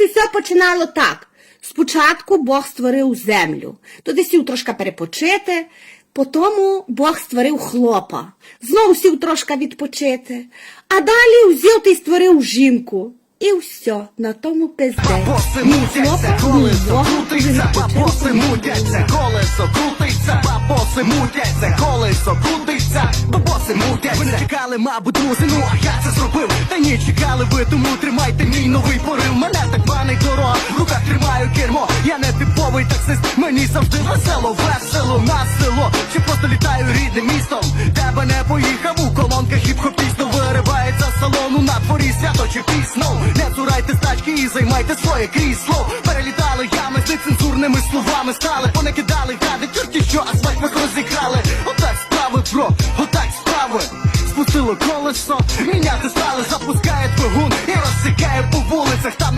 і все починало так. Спочатку Бог створив землю, туди сів трошки перепочити, потім Бог створив хлопа, знову сів трошки відпочити, а далі взяв та й створив жінку. І все, на тому пиздець. Бабоси мутяться, колесо крутиться, бабоси мутяться, колесо крутиться, бабоси мутяться, колесо крутиться, бабоси мутяться. Ви не чекали, мабуть, друзі, ну а я це зробив. Та ні, чекали ви, тому тримайте мій новий порив. Таксист, мені завжди весело, весело на село. Чи просто літаю рідним містом, тебе не поїхав у колонках хіп-хоп тісно виривається з салону на дворі свято чи пісно. Не цурайте стачки і займайте своє крісло. Перелітали ями з нецензурними словами стали, понакидали гади, чорті, що асфальт ми розіграли. Отак справи, бро, отак справи. Спустило колесо, міняти стали, запускає двигун і розсікає по вулицях. Там